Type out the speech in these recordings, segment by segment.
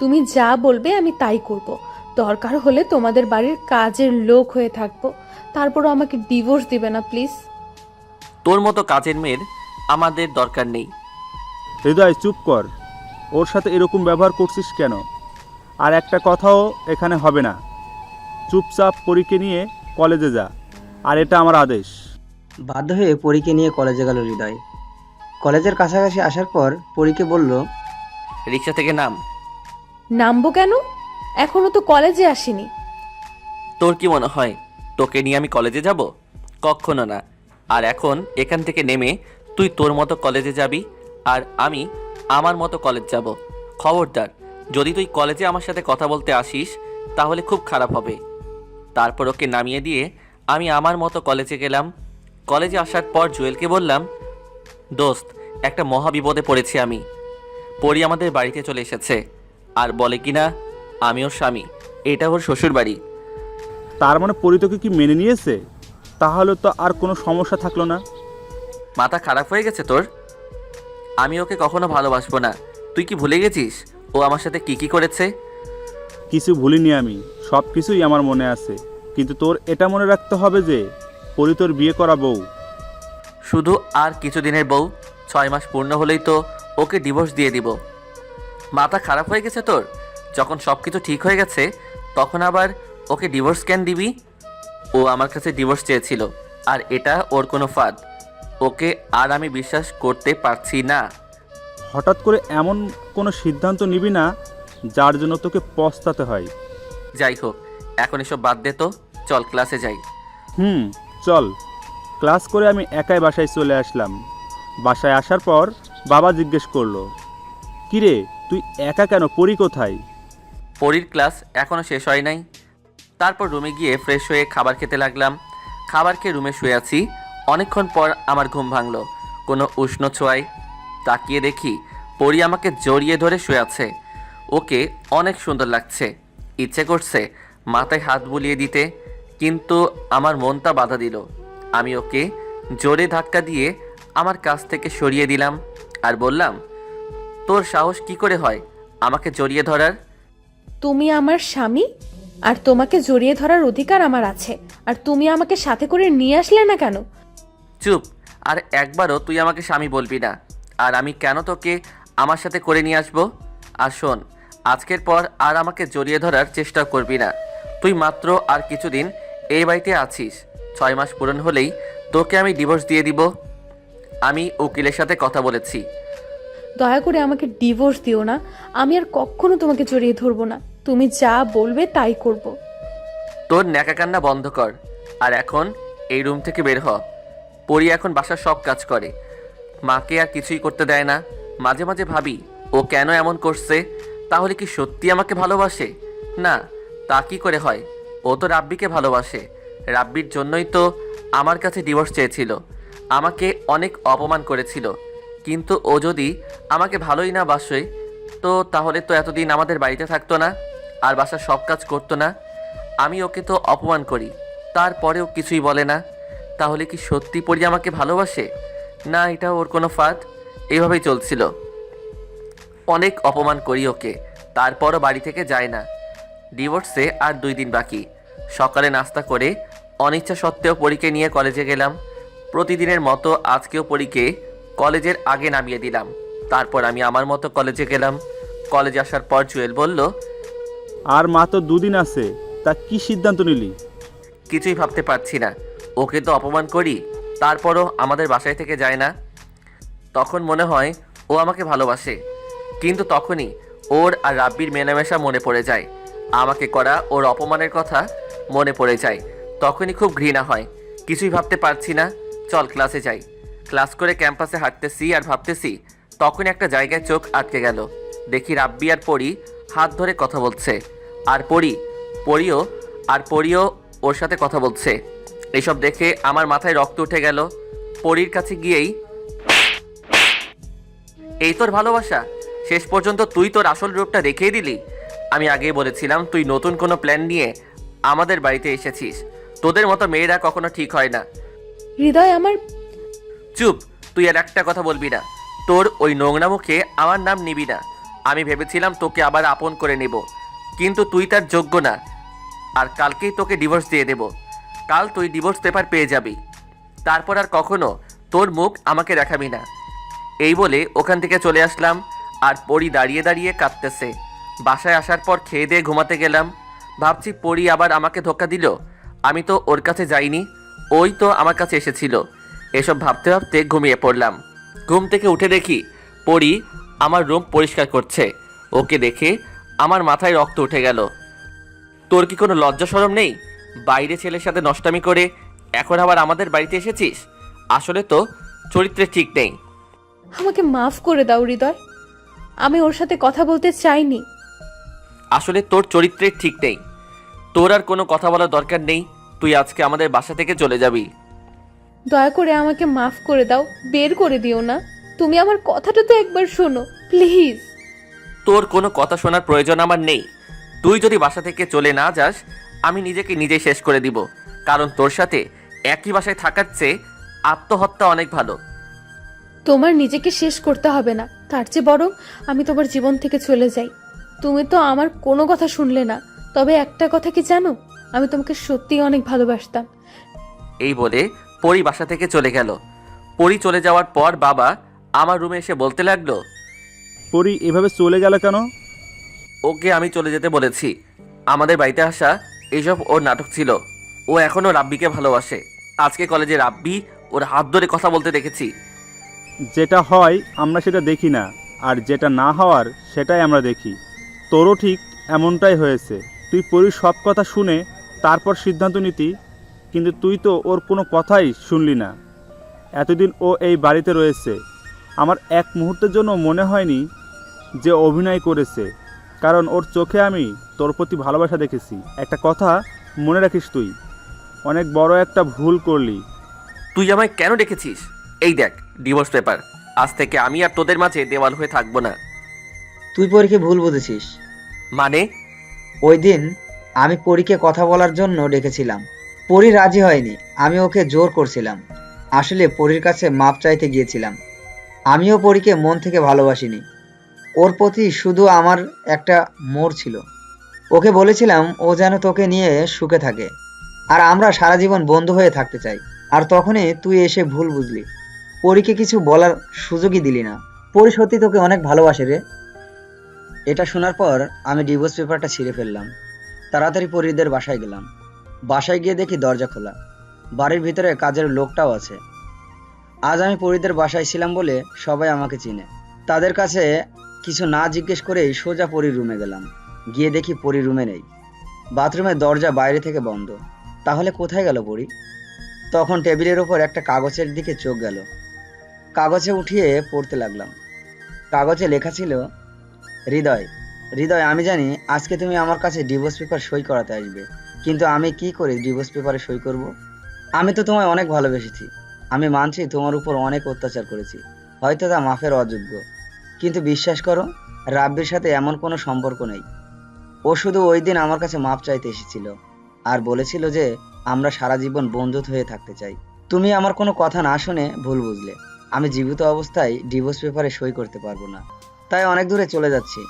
তুমি যা বলবে আমি তাই করব। দরকার হলে তোমাদের বাড়ির কাজের লোক হয়ে থাকব। তারপরও আমাকে ডিভোর্স দিবে না প্লিজ। তোর মতো কাজের মেয়ের আমাদের দরকার নেই। হৃদয় চুপ কর। ওর সাথে এরকম ব্যবহার করছিস কেন? আর একটা কথাও এখানে হবে না। চুপচাপ পরীকে নিয়ে কলেজে যা আর এটা আমার আদেশ। বাধ্য হয়ে পরীকে নিয়ে কলেজে গেল হৃদয়। কলেজের কাছাকাছি আসার পর পরীকে বলল রিক্সা থেকে নাম। নামবো কেন? এখনও তো কলেজে আসিনি। তোর কি মনে হয়, তোকে নিয়ে আমি কলেজে যাব? কখনো না। আর এখন এখান থেকে নেমে তুই তোর মতো কলেজে যাবি, আর আমি আমার মতো কলেজ যাব। খবরদার, যদি তুই কলেজে আমার সাথে কথা বলতে আসিস, তাহলে খুব খারাপ হবে। তারপর ওকে নামিয়ে দিয়ে আমি আমার মতো কলেজে গেলাম। কলেজে আসার পর জুয়েলকে বললাম, দোস্ত, একটা মহা বিপদে পড়েছি আমি। পরি আমাদের বাড়িতে চলে এসেছে। আর বলে কিনা আমি ওর স্বামী এটা ওর শ্বশুর বাড়ি তার মানে পরিতোকে কি মেনে নিয়েছে? তাহলে তো আর কোনো সমস্যা থাকল না। মাথা খারাপ হয়ে গেছে তোর? আমি ওকে কখনো ভালোবাসবো না। তুই কি ভুলে গেছিস? ও আমার সাথে কি কি করেছে? কিছু ভুলিনি আমি সব কিছুই আমার মনে আছে। কিন্তু তোর এটা মনে রাখতে হবে যে পরি তোর বিয়ে করা বউ। শুধু আর কিছুদিনের বউ ছয় মাস পূর্ণ হলেই তো ওকে ডিভোর্স দিয়ে দিব। মাথা খারাপ হয়ে গেছে তোর? যখন সব কিছু ঠিক হয়ে গেছে তখন আবার ওকে ডিভোর্স কেন দিবি? ও আমার কাছে ডিভোর্স চেয়েছিল আর এটা ওর কোনো ফাঁদ। ওকে আর আমি বিশ্বাস করতে পারছি না। হঠাৎ করে এমন কোনো সিদ্ধান্ত নিবি না যার জন্য তোকে পস্তাতে হয়। যাই হোক এখন এসব বাদ দে তো চল ক্লাসে যাই। হুম চল। ক্লাস করে আমি একাই বাসায় চলে আসলাম। বাসায় আসার পর বাবা জিজ্ঞেস করল কিরে তুই একা কেন? পড়ি কোথায়? পরীর ক্লাস এখনও শেষ হয় নাই। তারপর রুমে গিয়ে ফ্রেশ হয়ে খাবার খেতে লাগলাম। খাবার খেয়ে রুমে শুয়ে আছি। অনেকক্ষণ পর আমার ঘুম ভাঙলো। কোনো উষ্ণ ছোঁয়ায় তাকিয়ে দেখি পরি আমাকে জড়িয়ে ধরে শুয়ে আছে। ওকে অনেক সুন্দর লাগছে। ইচ্ছে করছে মাথায় হাত বুলিয়ে দিতে, কিন্তু আমার মনটা বাধা দিল। আমি ওকে জোরে ধাক্কা দিয়ে আমার কাছ থেকে সরিয়ে দিলাম আর বললাম তোর সাহস কি করে হয়? আমাকে জড়িয়ে ধরার? তুমি আমার স্বামী আর তোমাকে জড়িয়ে ধরার অধিকার আমার আছে। আর তুমি আমাকে সাথে করে নিয়ে আসলে না কেন? চুপ আর একবারও তুই আমাকে স্বামী বলবি না। আর আমি কেন তোকে আমার সাথে করে নিয়ে আসব? আর শোন আজকের পর আর আমাকে জড়িয়ে ধরার চেষ্টা করবি না। তুই মাত্র আর কিছুদিন এই বাড়িতে আছিস। ছয় মাস পূরণ হলেই তোকে আমি ডিভোর্স দিয়ে দিব। আমি উকিলের সাথে কথা বলেছি। দয়া করে আমাকে ডিভোর্স দিও না। আমি আর কখনো তোমাকে জড়িয়ে ধরবো না। তুমি যা বলবে তাই করব। তোর ন্যাকা কান্না বন্ধ কর। আর এখন এই রুম থেকে বের হ। পরি এখন বাসার সব কাজ করে। মাকে আর কিছুই করতে দেয় না। মাঝে মাঝে ভাবি, ও কেন এমন করছে? তাহলে কি সত্যি আমাকে ভালোবাসে? না, তা কি করে হয়? ও তো রাব্বিকে ভালোবাসে। রাব্বির জন্যই তো আমার কাছে ডিভোর্স চেয়েছিল। আমাকে অনেক অপমান করেছিল। কিন্তু ও যদি আমাকে ভালোই না বাসে, তো তাহলে তো এতদিন আমাদের বাড়িতে থাকতো না, আর বাসার সব কাজ করতো না। আমি ওকে তো অপমান করি, তারপরেও কিছুই বলে না। তাহলে কি সত্যি পরি আমাকে ভালোবাসে? না, এটা ওর কোনো ফাঁদ। এভাবেই চলছিল। অনেক অপমান করি ওকে, তারপরও বাড়ি থেকে যায় না। ডিভোর্সে আর দুই দিন বাকি। সকালে নাস্তা করে অনিচ্ছা সত্ত্বেও পরীকে নিয়ে কলেজে গেলাম। প্রতিদিনের মতো আজকেও পরীকে কলেজের আগে নামিয়ে দিলাম। তারপর আমি আমার মতো কলেজে গেলাম। কলেজে আসার পর জুয়েল বলল আর মা তো দুদিন আছে তা কি সিদ্ধান্ত নিলি? কিছুই ভাবতে পারছি না। ওকে তো অপমান করি তারপরও আমাদের বাসায় থেকে যায় না। তখন মনে হয় ও আমাকে ভালোবাসে। কিন্তু তখনই ওর আর রাব্বির মেলামেশা মনে পড়ে যায়। আমাকে করা ওর অপমানের কথা মনে পড়ে যায়। তখনই খুব ঘৃণা হয়। কিছুই ভাবতে পারছি না। চল ক্লাসে যাই। ক্লাস করে ক্যাম্পাসে হাঁটতেছি আর ভাবতেছি তখন একটা জায়গায় চোখ আটকে গেল। দেখি রাব্বি আর পরি হাত ধরে কথা বলছে। আর পরি, পরিও, আর পরিও ওর সাথে কথা বলছে। এসব দেখে আমার মাথায় রক্ত উঠে গেল। পরির কাছে গিয়েই, এই তোর ভালোবাসা? শেষ পর্যন্ত তুই তোর আসল রূপটা দেখিয়ে দিলি? আমি আগেই বলেছিলাম তুই নতুন কোনো প্ল্যান নিয়ে আমাদের বাড়িতে এসেছিস। তোদের মতো মেয়েরা কখনো ঠিক হয় না। হৃদয় আমার চুপ, তুই আর একটা কথা বলবি না। তোর ওই নোংরা মুখে আমার নাম নিবি না। আমি ভেবেছিলাম তোকে আবার আপন করে নেব, কিন্তু তুই তার যোগ্য না। আর কালকেই তোকে ডিভোর্স দিয়ে দেব। কাল তুই ডিভোর্স পেপার পেয়ে যাবি। তারপর আর কখনো তোর মুখ আমাকে দেখাবি না। এই বলে ওখান থেকে চলে আসলাম, আর পরি দাঁড়িয়ে দাঁড়িয়ে কাঁদতেছে। বাসায় আসার পর খেয়ে দিয়ে ঘুমাতে গেলাম। ভাবছি পরি আবার আমাকে ধোকা দিল। আমি তো ওর কাছে যাইনি, ওই তো আমার কাছে এসেছিল। এসব ভাবতে ভাবতে ঘুমিয়ে পড়লাম। ঘুম থেকে উঠে দেখি পরি আমার রুম পরিষ্কার করছে। ওকে দেখে আমার মাথায় রক্ত উঠে গেল। তোর কি কোনো লজ্জা সরম নেই? বাইরে ছেলের সাথে নষ্টামি করে এখন আবার আমাদের বাড়িতে এসেছিস? আসলে তো চরিত্রে ঠিক নেই। আমাকে মাফ করে দাও হৃদয়। আমি ওর সাথে কথা বলতে চাইনি। আসলে তোর চরিত্রে ঠিক নেই। তোর আর কোনো কথা বলার দরকার নেই। তুই আজকে আমাদের বাসা থেকে চলে যাবি। দয়া করে আমাকে মাফ করে দাও বের করে দিও না। তুমি আমার কথাটা তো একবার শোনো প্লিজ। তোর কোনো কথা শোনার প্রয়োজন আমার নেই। তুই যদি বাসা থেকে চলে না যাস আমি নিজেকে নিজেই শেষ করে দিব। কারণ তোর সাথে একই বাসায় থাকার চেয়ে আত্মহত্যা অনেক ভালো। তোমার নিজেকে শেষ করতে হবে না। তার চেয়ে বরং আমি তোমার জীবন থেকে চলে যাই। তুমি তো আমার কোনো কথা শুনলে না। তবে একটা কথা কি জানো? আমি তোমাকে সত্যিই অনেক ভালোবাসতাম। এই বলে পরি বাসা থেকে চলে গেল। পরি চলে যাওয়ার পর বাবা আমার রুমে এসে বলতে লাগল পরি এভাবে চলে গেল কেন? ওকে আমি চলে যেতে বলেছি। আমাদের বাড়িতে আসা এইসব ওর নাটক ছিল। ও এখনও রাব্বিকে ভালোবাসে। আজকে কলেজে রাব্বি ওর হাত ধরে কথা বলতে দেখেছি। যেটা হয় আমরা সেটা দেখি না। আর যেটা না হওয়ার সেটাই আমরা দেখি। তোরও ঠিক এমনটাই হয়েছে। তুই পরির সব কথা শুনে তারপর সিদ্ধান্ত নিতি কিন্তু তুই তো ওর কোনো কথাই শুনলি না। এতদিন ও এই বাড়িতে রয়েছে। আমার এক মুহূর্তের জন্য মনে হয়নি যে অভিনয় করেছে। কারণ ওর চোখে আমি তোর প্রতি ভালোবাসা দেখেছি। একটা কথা মনে রাখিস তুই অনেক বড় একটা ভুল করলি। তুই আমায় কেন ডেকেছিস? এই দেখ ডিভোর্স পেপার আজ থেকে আমি আর তোদের মাঝে দেওয়াল হয়ে থাকব না। তুই পরীকে ভুল বুঝেছিস। মানে? ওই দিন আমি পরীকে কথা বলার জন্য ডেকেছিলাম। পরী রাজি হয়নি। আমি ওকে জোর করছিলাম। আসলে পরীর কাছে মাপ চাইতে গিয়েছিলাম। আমিও পরীকে মন থেকে ভালোবাসিনি। ওর প্রতি শুধু আমার একটা মোড় ছিল। ওকে বলেছিলাম ও যেন তোকে নিয়ে সুখে থাকে। আর আমরা সারা জীবন বন্ধু হয়ে থাকতে চাই। আর তখনই তুই এসে ভুল বুঝলি। পরীকে কিছু বলার সুযোগই দিলি না। পরী সত্যি তোকে অনেক ভালোবাসে রে। এটা শোনার পর আমি ডিভোর্স পেপারটা ছিঁড়ে ফেললাম। তাড়াতাড়ি পরীদের বাসায় গেলাম। বাসায় গিয়ে দেখি দরজা খোলা। বাড়ির ভিতরে কাজের লোকটাও আছে। আজ আমি পরীদের বাসায় ছিলাম বলে সবাই আমাকে চিনে। তাদের কাছে কিছু না জিজ্ঞেস করেই সোজা পরীর রুমে গেলাম। গিয়ে দেখি পরী রুমে নেই। বাথরুমের দরজা বাইরে থেকে বন্ধ। তাহলে কোথায় গেল পরী? তখন টেবিলের ওপর একটা কাগজের দিকে চোখ গেল। কাগজে উঠিয়ে পড়তে লাগলাম। কাগজে লেখা ছিল, হৃদয় হৃদয়, আমি জানি আজকে তুমি আমার কাছে ডিভোর্স পেপার সই করাতে আসবে। কিন্তু আমি কি করে ডিভোর্স পেপারে সই করব? আমি তো তোমায় অনেক ভালোবেসেছি। আমি মানছি তোমার উপর অনেক অত্যাচার করেছি। হয়তো তা মাফের অযোগ্য। কিন্তু বিশ্বাস করো, রাব্বির সাথে এমন কোনো সম্পর্ক নেই। ও শুধু ওই দিন আমার কাছে মাপ চাইতে এসেছিল আর বলেছিল যে আমরা সারা জীবন বন্ধুত হয়ে থাকতে চাই। তুমি আমার কোনো কথা না শুনে ভুল বুঝলে। আমি জীবিত অবস্থায় ডিভোর্স পেপারে সই করতে পারব না। তাই অনেক দূরে চলে যাচ্ছি।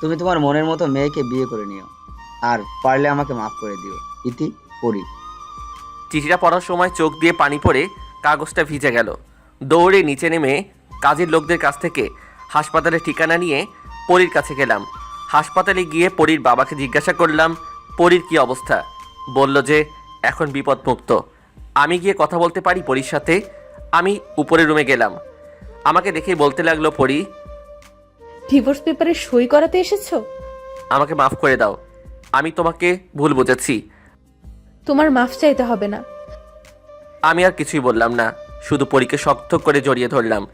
তুমি তোমার মনের মতো মেয়েকে বিয়ে করে নিও। আর পারলে আমাকে মাফ করে দিও। ইতি পড়ি চিঠিটা পড়ার সময় চোখ দিয়ে পানি পড়ে কাগজটা ভিজে গেল। দৌড়ে নিচে নেমে কাজের লোকদের কাছ থেকে হাসপাতালের ঠিকানা নিয়ে পরীর কাছে গেলাম। হাসপাতালে গিয়ে পরীর বাবাকে জিজ্ঞাসা করলাম পরীর কি অবস্থা? বলল যে এখন বিপদমুক্ত। আমি গিয়ে কথা বলতে পারি পরীর সাথে। আমি উপরের রুমে গেলাম। আমাকে দেখেই বলতে লাগল পরী ডিভোর্স পেপারে সই করাতে এসেছ? আমাকে মাফ করে দাও। আমি তোমাকে ভুল বুঝেছি। তোমার মাফ চাইতে হবে না। আমি আর কিছুই বললাম না শুধু পরীকে শক্ত করে জড়িয়ে ধরলাম।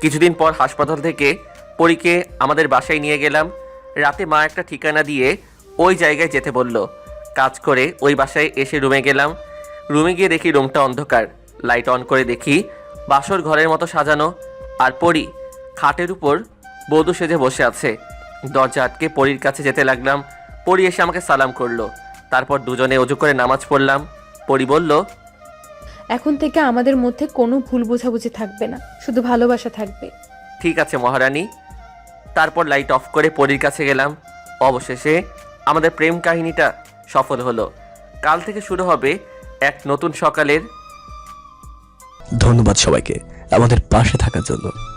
কিছুদিন পর হাসপাতাল থেকে পরীকে আমাদের বাসায় নিয়ে গেলাম। রাতে মা একটা ঠিকানা দিয়ে ওই জায়গায় যেতে বলল। কাজ করে ওই বাসায় এসে রুমে গেলাম। রুমে গিয়ে দেখি রুমটা অন্ধকার। লাইট অন করে দেখি বাসর ঘরের মতো সাজানো। আর পরি খাটের উপর বধূ সেজে বসে আছে। দরজা আটকে পরীর কাছে যেতে লাগলাম। পড়ি এসে আমাকে সালাম করল। তারপর দুজনে অজু করে নামাজ পড়লাম। পড়ি বলল এখন থেকে আমাদের মধ্যে কোনো ভুল বোঝাবুঝি থাকবে না শুধু ভালোবাসা থাকবে। ঠিক আছে মহারানী। তারপর লাইট অফ করে পরীর কাছে গেলাম। অবশেষে আমাদের প্রেম কাহিনীটা সফল হলো। কাল থেকে শুরু হবে এক নতুন সকালের ধন্যবাদ সবাইকে আমাদের পাশে থাকার জন্য।